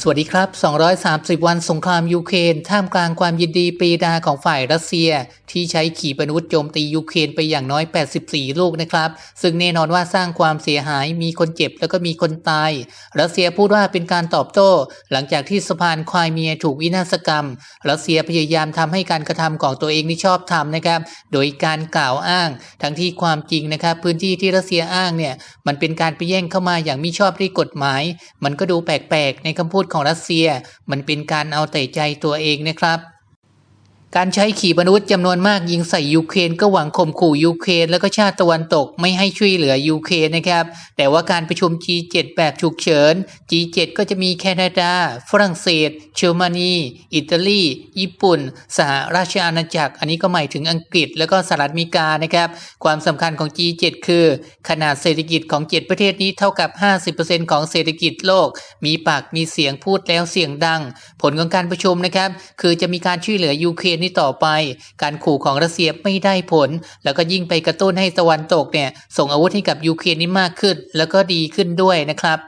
สวัสดีครับ 230 วันสงครามยูเครน ท่ามกลางความยินดีปรีดาของฝ่ายรัสเซีย ที่ใช้ขีปนาวุธโจมตียูเครนไปอย่างน้อย 84 ลูกนะครับ ซึ่งแน่นอนว่าสร้างความเสียหายมีคนเจ็บแล้วก็มีคนตาย รัสเซียพูดว่าเป็นการตอบโต้ หลังจากที่สะพานควายเมียถูกวินาศกรรม รัสเซียพยายามทำให้การกระทำของตัวเองนี่ชอบทำนะครับ โดยการกล่าวอ้าง ทั้งที่ความจริงนะครับพื้นที่ที่รัสเซียอ้างเนี่ยมันเป็นการไปแย่งเข้ามาอย่างมิชอบด้วยกฎหมาย มันก็ดูแปลกๆ ในคำพูดของรัสเซีย มันเป็นการเอาแต่ใจตัวเองนะครับ การใช้ขีปนาวุธจำนวนมากยิงใส่ยูเครนก็หวังข่มขู่ยูเครนแล้วก็ชาติตะวันตกไม่ให้ช่วยเหลือยูเครนนะครับ แต่ว่าการประชุม G7 แบบฉุกเฉิน G7 ก็จะมีแคนาดา ฝรั่งเศสเยอรมนี อิตาลี ญี่ปุ่น สหราชอาณาจักร อันนี้ก็หมายถึงอังกฤษ แล้วก็สหรัฐอเมริกานะครับ ความสำคัญของ G7 คือ ขนาดเศรษฐกิจของ 7 ประเทศนี้เท่ากับ 50%ของเศรษฐกิจโลก มีปากมีเสียงพูดแล้วเสียงดัง ผลของการประชุมนะครับ คือจะมีการช่วยเหลือยูเครนนี้ต่อไป การขู่ของรัสเซียไม่ได้ผล แล้วก็ยิ่งไปกระตุ้นให้ตะวันตกเนี่ยส่งอาวุธให้กับยูเครนนี้มากขึ้น แล้วก็ดีขึ้นด้วยนะครับ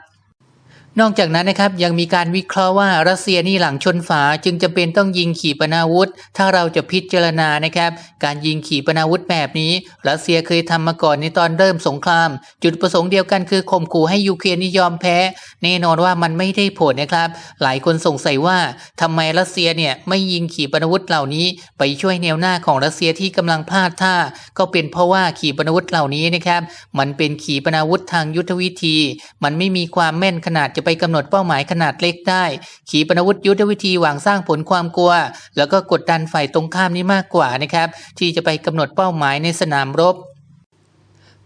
นอกจากนั้นนะครับยังมีการวิเคราะห์ว่ารัสเซียนี่หลังชนฝาจึงจำเป็นต้องยิงขีปนาวุธ ถ้าเราจะพิจารณานะครับ การยิงขีปนาวุธแบบนี้ รัสเซียเคยทำมาก่อนในตอนเริ่มสงคราม จุดประสงค์เดียวกันคือข่มขู่ให้ยูเครนนี่ยอมแพ้ แน่นอนว่ามันไม่ได้ผลนะครับ หลายคนสงสัยว่าทำไมรัสเซียเนี่ยไม่ยิงขีปนาวุธเหล่านี้ ไปช่วยแนวหน้าของรัสเซียที่กำลังพลาดท่า ก็เป็นเพราะว่าขีปนาวุธเหล่านี้นะครับ มันเป็นขีปนาวุธทางยุทธวิธี มันไม่มีความแม่นขนาดจะไปกำหนดเป้าหมายขนาดเล็กได้ ขีปนาวุธยุทธวิธีหวังสร้างผลความกลัว แล้วก็กดดันฝ่ายตรงข้ามนี่มากกว่านะครับ ที่จะไปกำหนดเป้าหมายในสนามรบ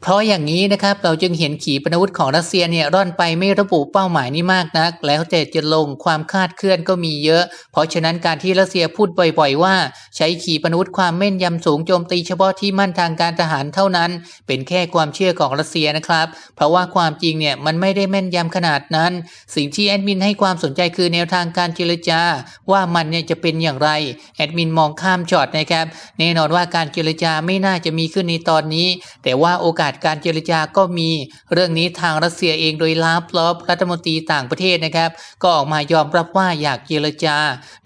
เพราะอย่างนี้นะครับเราจึงเห็นขีปนาวุธของรัสเซียเนี่ยร่อนไปไม่ระบุเป้าหมายนี่มากนัก แล้วแต่จะลงความคาดเคลื่อนก็มีเยอะ เพราะฉะนั้นการที่รัสเซียพูดบ่อย ๆ ว่า ใช้ขีปนาวุธความแม่นยำสูงโจมตีเฉพาะที่มั่นทางการทหารเท่านั้น เป็นแค่ความเชื่อของรัสเซียนะครับ เพราะว่าความจริงเนี่ยมันไม่ได้แม่นยำขนาดนั้น สิ่งที่แอดมินให้ความสนใจคือแนวทางการเจรจา ว่ามันเนี่ยจะเป็นอย่างไรแอดมินมองข้ามช็อตนะครับแน่นอนว่าการเจรจาไม่น่าจะมีขึ้นในตอนนี้ แต่ว่าโอกาสการเจรจาก็มีเรื่องนี้ทางรัสเซียเองโดยลาฟลอฟรัฐมนตรีต่างประเทศนะครับ ก็ออกมายอมรับว่าอยากเจรจา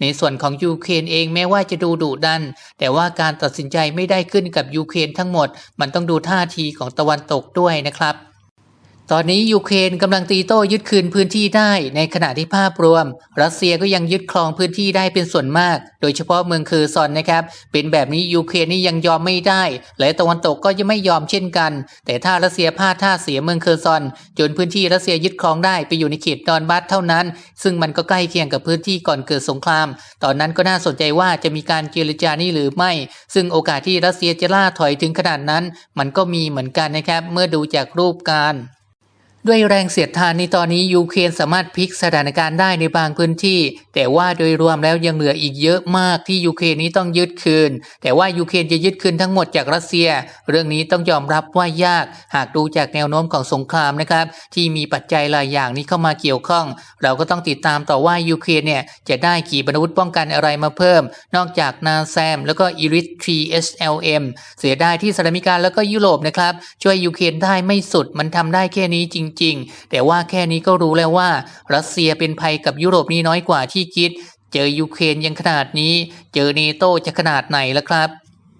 ในส่วนของยูเครนเองแม้ว่าจะดูดุดัน แต่ว่าการตัดสินใจไม่ได้ขึ้นกับยูเครนทั้งหมด มันต้องดูท่าทีของตะวันตกด้วยนะครับ ตอนนี้ยูเครนกำลังตีโต้ยึดคืนพื้นที่ได้ ในขณะที่ภาพรวม รัสเซียก็ยังยึดครองพื้นที่ได้เป็นส่วนมาก โดยเฉพาะเมืองเคอร์ซอนนะครับ เป็นแบบนี้ยูเครนนี่ยังยอมไม่ได้ และตะวันตกก็ยังไม่ยอมเช่นกัน แต่ถ้ารัสเซียพลาดท่าเสียเมืองเคอร์ซอน จนพื้นที่รัสเซียยึดครองได้ไปอยู่ในเขตดอนบัสเท่านั้น ซึ่งมันก็ใกล้เคียงกับพื้นที่ก่อนเกิดสงคราม ตอนนั้นก็น่าสนใจว่าจะมีการเจรจานี่หรือไม่ ซึ่งโอกาสที่รัสเซียจะล่าถอยถึงขนาดนั้น มันก็มีเหมือนกันนะครับเมื่อดูจากรูปการ ด้วยแรงเสียดทานในตอนนี้ยูเครนสามารถพลิกสถานการณ์ได้ในบางพื้นที่ แต่ว่าโดยรวมแล้วยังเหลืออีกเยอะมากที่ยูเครนนี้ต้องยึดคืน แต่ว่ายูเครนจะยึดคืนทั้งหมดจากรัสเซีย เรื่องนี้ต้องยอมรับว่ายาก หากดูจากแนวโน้มของสงครามนะครับ ที่มีปัจจัยหลายอย่างนี้เข้ามาเกี่ยวข้อง เราก็ต้องติดตามต่อว่ายูเครนเนี่ยจะได้ขีปนาวุธป้องกันอะไรมาเพิ่ม นอกจากนาแซม แล้วก็อิริทรี SLM เอลเอ็มเสียดายที่สหรัฐอเมริกาแล้วก็ยุโรปนะครับช่วยยูเครนได้ไม่สุดมันทำได้แค่นี้จริงริง ๆ แต่ว่าแค่นี้ก็รู้แล้วว่า รัสเซียเป็นภัยกับยุโรปนี่น้อยกว่าที่คิด เจอยูเครนยังขนาดนี้ เจอเนโตจะขนาดไหนล่ะครับ